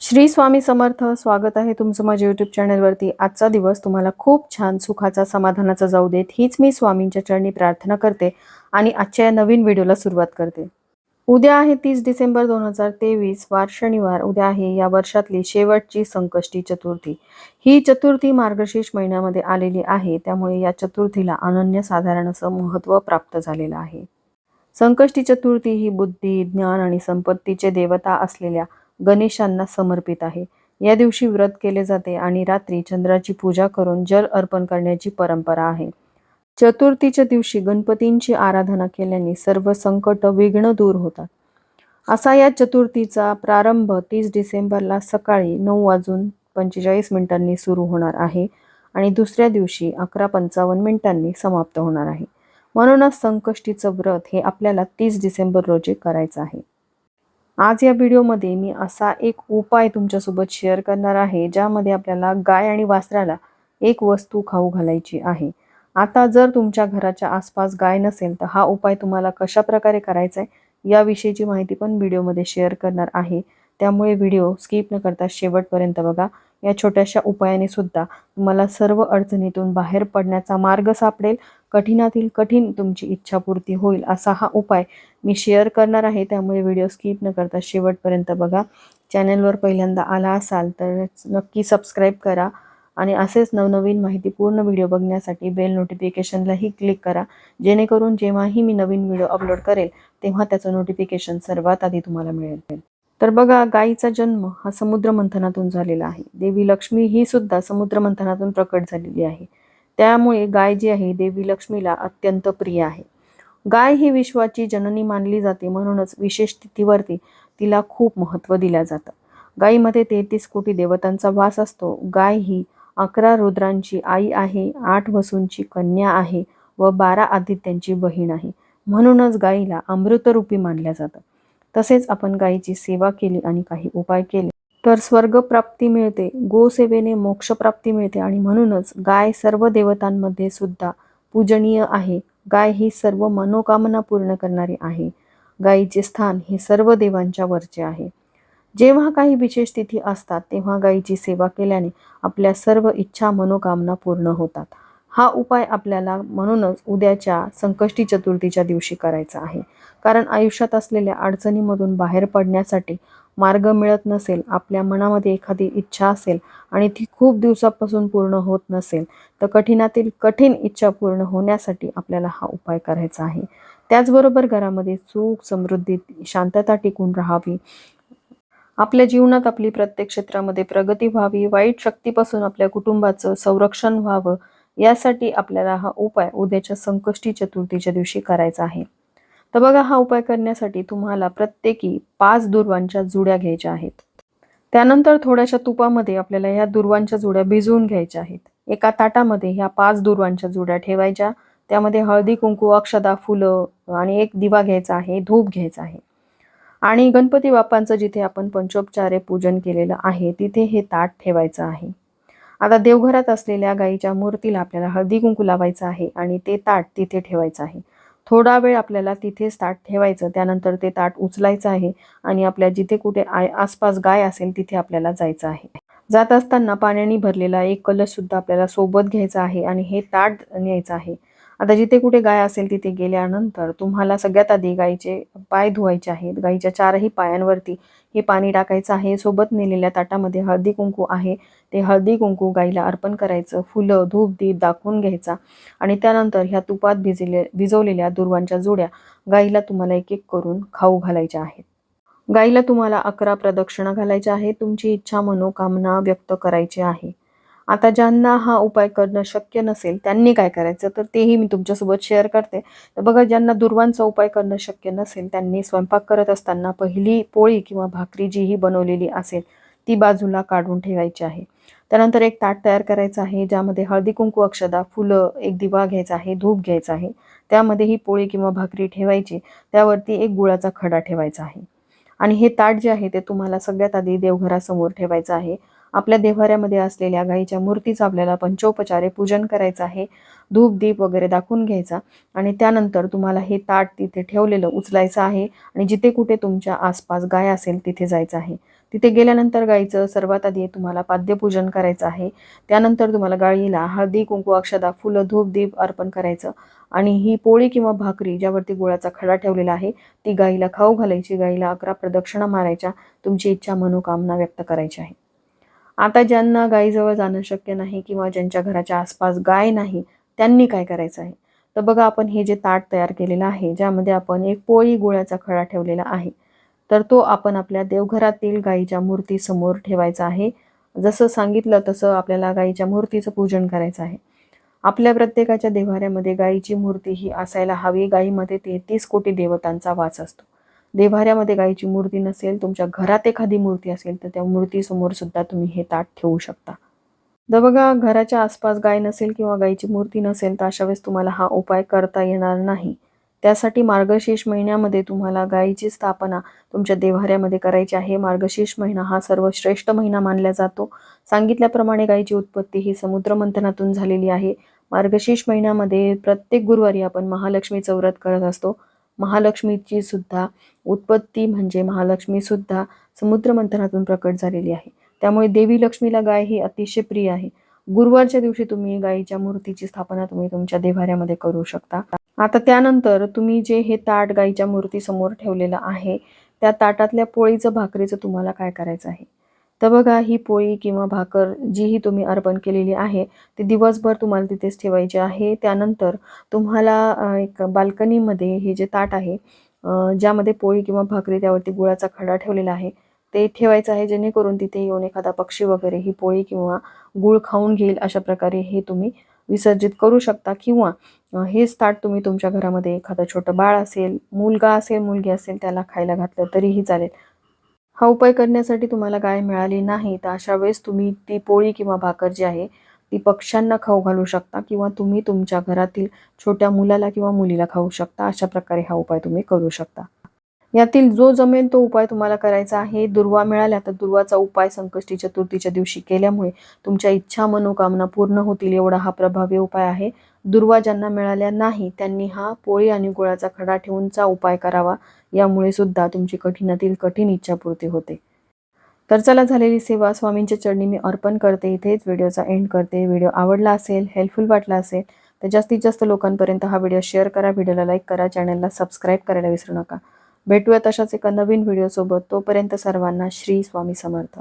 श्री स्वामी समर्थ स्वागत आहे तुमचं माझ्या यूट्यूब चॅनलवरती आजचा दिवस तुम्हाला खूप छान सुखाचा समाधानाचा जाऊ देत. हीच मी स्वामींच्या चरणी प्रार्थना करते आणि आजच्या या नवीन व्हिडिओला सुरुवात करते. उद्या आहे तीस डिसेंबर दोन हजार तेवीस वार शनिवार. उद्या आहे या वर्षातली शेवटची संकष्टी चतुर्थी. ही चतुर्थी मार्गशीर्ष महिन्यामध्ये आलेली आहे. त्यामुळे या चतुर्थीला अनन्यसाधारण असं महत्त्व प्राप्त झालेलं आहे. संकष्टी चतुर्थी ही बुद्धी ज्ञान आणि संपत्तीचे देवता असलेल्या गणेशांना समर्पित आहे. या दिवशी व्रत केले जाते आणि रात्री चंद्राची पूजा करून जल अर्पण करण्याची परंपरा आहे. चतुर्थीच्या दिवशी गणपतींची आराधना केल्याने सर्व संकट विघ्न दूर होतात. असा या चतुर्थीचा प्रारंभ तीस डिसेंबरला सकाळी नऊ वाजून पंचेचाळीस मिनिटांनी सुरू होणार आहे आणि दुसऱ्या दिवशी अकरा पंचावन्न मिनिटांनी समाप्त होणार आहे. म्हणूनच संकष्टीचं व्रत हे आपल्याला तीस डिसेंबर रोजी करायचं आहे. आज या व्हिडिओमध्ये मी असा एक उपाय तुमच्यासोबत शेअर करणार आहे ज्यामध्ये आपल्याला गाय आणि वासराला एक वस्तू खाऊ घालायची आहे. आता जर तुमच्या घराच्या आसपास गाय नसेल तर हा उपाय तुम्हाला कशा प्रकारे करायचा आहे याविषयीची माहिती पण व्हिडिओमध्ये शेअर करणार आहे. त्यामुळे व्हिडिओ स्किप न करता शेवटपर्यंत बघा. या छोट्याशा उपायाने सुद्धा तुम्हाला सर्व अडचणीतून बाहेर पडण्याचा मार्ग सापडेल. कठीणातील कठीण तुमची इच्छापूर्ती होईल असा हा उपाय मी शेअर करणार आहे. त्यामुळे व्हिडिओ स्किप न करता शेवटपर्यंत बघा. चॅनलवर पहिल्यांदा आला असाल तर नक्की सबस्क्राईब करा आणि असेच नवनवीन माहितीपूर्ण व्हिडिओ बघण्यासाठी बेल नोटिफिकेशनलाही क्लिक करा. जेणेकरून जेव्हाही मी नवीन व्हिडिओ अपलोड करेल तेव्हा त्याचं नोटिफिकेशन सर्वात आधी तुम्हाला मिळेल. तर बघा गायीचा जन्म हा समुद्र मंथनातून झालेला आहे. देवी लक्ष्मी ही सुद्धा समुद्र मंथनातून प्रकट झालेली आहे. त्यामुळे गाय जी आहे देवी लक्ष्मीला अत्यंत प्रिय आहे. गाय ही विश्वाची जननी मानली जाते म्हणूनच विशेष तिथीवरती तिला खूप महत्त्व दिलं जातं. गायीमध्ये तेहतीस कोटी देवतांचा वास असतो. गाय ही अकरा रुद्रांची आई आहे आठ वसूंची कन्या आहे व बारा आदित्यांची बहीण आहे. म्हणूनच गायीला अमृतरूपी मानल्या जातं. तसेच आपण गायीची सेवा केली आणि काही उपाय केले. तर स्वर्गप्राप्ती मिळते गोसेवेने मोक्षप्राप्ती मिळते आणि म्हणूनच गाय सर्व देवतांमध्ये सुद्धा पूजनीय आहे. गाय ही सर्व मनोकामना पूर्ण करणारी आहे. गायीचे स्थान हे सर्व देवांच्या वरचे आहे. जेव्हा काही विशेष तिथी असतात तेव्हा गायीची सेवा केल्याने आपल्या सर्व इच्छा मनोकामना पूर्ण होतात. हा उपाय आपल्याला म्हणूनच उद्याच्या संकष्टी चतुर्थीच्या दिवशी करायचा आहे. कारण आयुष्यात असलेल्या अडचणीमधून बाहेर पडण्यासाठी मार्ग मिळत नसेल आपल्या मनामध्ये एखादी इच्छा असेल आणि ती खूप दिवसापासून पूर्ण होत नसेल तर कठीणातील कठीण इच्छा पूर्ण होण्यासाठी आपल्याला हा उपाय करायचा आहे. त्याचबरोबर घरामध्ये सुख समृद्धी शांतता टिकून राहावी. आपल्या जीवनात आपली प्रत्येक क्षेत्रामध्ये प्रगती व्हावी वाईट शक्तीपासून आपल्या कुटुंबाचं संरक्षण व्हावं यासाठी आपल्याला हा उपाय उद्याच्या संकष्टी चतुर्थीच्या दिवशी करायचा आहे. तर बघा हा उपाय करण्यासाठी तुम्हाला प्रत्येकी पाच दुर्वांच्या जुड्या घ्यायच्या आहेत. त्यानंतर थोड्याशा तुपामध्ये आपल्याला ह्या दुर्वांच्या जुड्या भिजवून घ्यायच्या आहेत. एका ताटामध्ये ह्या पाच दुर्वांच्या जुड्या ठेवायच्या. त्यामध्ये हळदी कुंकू अक्षदा फुलं आणि एक दिवा घ्यायचा आहे धूप घ्यायचा आहे. आणि गणपती बाप्पांचं जिथे आपण पंचोपचारे पूजन केलेलं आहे तिथे हे ताट ठेवायचं आहे. आता देवघरात असलेल्या गाईच्या मूर्तीला आपल्याला हळदी कुंकू लावायचं आहे आणि ते ताट तिथे ठेवायचं आहे. थोडा वेळ आपल्याला तिथेच ताट ठेवायचं त्यानंतर ते ताट उचलायचं आहे आणि आपल्या जिथे कुठे आय आसपास गाय असेल तिथे आपल्याला जायचं आहे. जात असताना पाण्याने भरलेला एक कलश सुद्धा आपल्याला सोबत घ्यायचा आहे आणि हे ताट न्यायचं आहे. आता जिथे कुठे गाय असेल तिथे गेल्यानंतर तुम्हाला सगळ्यात आधी गायीचे पाय धुवायचे आहेत. गायीच्या चारही पायांवरती हे पाणी टाकायचं आहे. सोबत नेलेल्या ताटामध्ये हळदी कुंकू आहे. ते हळदी कुंकू गाईला अर्पण करायचं. फुलं धूप दीप दाखवून घ्यायचा. आणि त्यानंतर ह्या तुपात भिजले भिजवलेल्या दुर्वांच्या जुड्या गाईला तुम्हाला एक एक करून खाऊ घालायच्या आहेत. गाईला तुम्हाला अकरा प्रदक्षिणा घालायच्या आहे तुमची इच्छा मनोकामना व्यक्त करायची आहे. आता ज्यांना हा उपाय करणं शक्य नसेल त्यांनी काय करायचं? तर तेही मी तुमच्यासोबत शेअर करते. तर बघा ज्यांना दुर्वांचा उपाय करणं शक्य नसेल त्यांनी स्वयंपाक करत असताना पहिली पोळी किंवा भाकरी जी ही बनवलेली असेल ती बाजूला काढून ठेवायची आहे. त्यानंतर एक ताट तयार करायचं आहे ज्यामध्ये हळदी कुंकू अक्षदा फुलं एक दिवा घ्यायचा आहे धूप घ्यायचा आहे. त्यामध्ये ही पोळी किंवा भाकरी ठेवायची. त्यावरती एक गुळाचा खडा ठेवायचा आहे. आणि हे ताट जे आहे ते तुम्हाला सगळ्यात आधी देवघरासमोर ठेवायचं आहे. आपल्या देव्हाऱ्यामध्ये असलेल्या गाईच्या मूर्तीचं आपल्याला पंचोपचारे पूजन करायचं आहे. धूप दीप वगैरे दाखवून घ्यायचा. आणि त्यानंतर तुम्हाला हे ताट तिथे ठेवलेलं उचलायचं आहे. आणि जिथे कुठे तुमच्या आसपास गाय असेल तिथे जायचं आहे. तिथे गेल्यानंतर गाईचं सर्वात आधी तुम्हाला पाद्यपूजन करायचं आहे. त्यानंतर तुम्हाला गाळीला हळदी कुंकू अक्षदा फुलं धूप दीप अर्पण करायचं. आणि ही पोळी किंवा भाकरी ज्यावरती गुळाचा खडा ठेवलेला आहे ती गाईला खाऊ घालायची गाईला अकरा प्रदक्षिणा मारायच्या तुमची इच्छा मनोकामना व्यक्त करायची आहे. आता ज्यांना गाईजवळ जाणं शक्य नाही किंवा ज्यांच्या घराच्या आसपास गाय नाही त्यांनी काय करायचं आहे? तर बघा आपण हे जे ताट तयार केलेलं आहे ज्यामध्ये आपण एक पोळी गुळाचा खडा ठेवलेला आहे तर तो आपण आपल्या देवघरातील गाईच्या मूर्तीसमोर ठेवायचा आहे. जसं सांगितलं तसं आपल्याला गाईच्या मूर्तीचं पूजन करायचं आहे. आपल्या प्रत्येकाच्या देवाऱ्यामध्ये गाईची मूर्ती ही असायला हवी. गाईमध्ये तेहतीस कोटी देवतांचा वास असतो. देवाऱ्यामध्ये गाईची मूर्ती नसेल तुमच्या घरात एखादी मूर्ती असेल तर त्या मूर्तीसमोर सुद्धा तुम्ही हे ताट ठेवू शकता. जर बघा घराच्या आसपास गाय नसेल किंवा गायीची मूर्ती नसेल तर अशा वेळेस तुम्हाला हा उपाय करता येणार नाही. त्यासाठी मार्गशीर्ष महिन्यामध्ये तुम्हाला गायीची स्थापना तुमच्या देवाऱ्यामध्ये करायची आहे. मार्गशीर्ष महिना हा सर्वश्रेष्ठ महिना मानला जातो. सांगितल्याप्रमाणे गायीची उत्पत्ती ही समुद्र मंथनातून झालेली आहे. मार्गशीर्ष महिन्यामध्ये प्रत्येक गुरुवारी आपण महालक्ष्मीचं व्रत करत असतो. महालक्ष्मीची सुद्धा उत्पत्ती म्हणजे महालक्ष्मी सुद्धा समुद्र मंथनातून प्रकट झालेली आहे. त्यामुळे देवी लक्ष्मीला गाय ही अतिशय प्रिय आहे. गुरुवारच्या दिवशी तुम्ही गायीच्या मूर्तीची स्थापना तुम्ही तुमच्या देवाऱ्यामध्ये करू शकता. आता त्यानंतर तुम्ही जे हे ताट गायीच्या मूर्तीसमोर ठेवलेलं आहे त्या ताटातल्या पोळीचं भाकरीचं तुम्हाला काय करायचं आहे? तर बघा ही पोळी किंवा भाकर जीही तुम्ही अर्पण केलेली आहे ती दिवसभर तुम्हाला तिथेच ठेवायची आहे. त्यानंतर तुम्हाला एक बाल्कनीमध्ये हे जे ताट आहे ज्यामध्ये पोळी किंवा भाकरी त्यावरती गुळाचा खडा ठेवलेला आहे ते ठेवायचं आहे जेणेकरून तिथे येऊन एखादा पक्षी वगैरे ही पोळी किंवा गुळ खाऊन घेईल अशा प्रकारे हे तुम्ही विसर्जित करू शकता. किंवा हेच ताट तुम्ही तुमच्या घरामध्ये एखादं छोटं बाळ असेल मुलगा असेल मुलगी असेल त्याला खायला घातलं तरीही चालेल. हा उपाय करण्यासाठी तुम्हाला गाय मिळाली नाही तर अशा वेळेस तुम्ही ती पोळी किंवा भाकर जी आहे ती पक्ष्यांना खाऊ घालू शकता किंवा तुम्ही तुमच्या घरातील छोट्या मुलाला किंवा मुलीला खाऊ शकता. अशा प्रकारे हा उपाय तुम्ही करू शकता. यातील जो जमेल तो उपाय तुम्हाला करायचा आहे. दुर्वा मिळाल्या तर दुर्वाचा उपाय संकष्टी चतुर्थीच्या दिवशी केल्यामुळे तुमच्या इच्छा मनोकामना पूर्ण होतील एवढा हा प्रभावी उपाय आहे. दुर्वा ज्यांना मिळाल्या नाही त्यांनी हा पोळी आणि गुळाचा खडा ठेवूनचा उपाय करावा. यामुळे सुद्धा तुमची कठीणातील कठीण इच्छापूर्ती होते. तर चला झालेली सेवा स्वामींच्या चरणी मी अर्पण करते. इथेच व्हिडिओचा एंड करते. व्हिडिओ आवडला असेल हेल्पफुल वाटला असेल तर जास्तीत जास्त लोकांपर्यंत हा व्हिडिओ शेअर करा. व्हिडिओला लाईक करा. चॅनलला सबस्क्राईब करायला विसरू नका. भेटूया अशाच एका नवीन व्हिडिओसोबत तोपर्यंत सर्वांना श्री स्वामी समर्थ.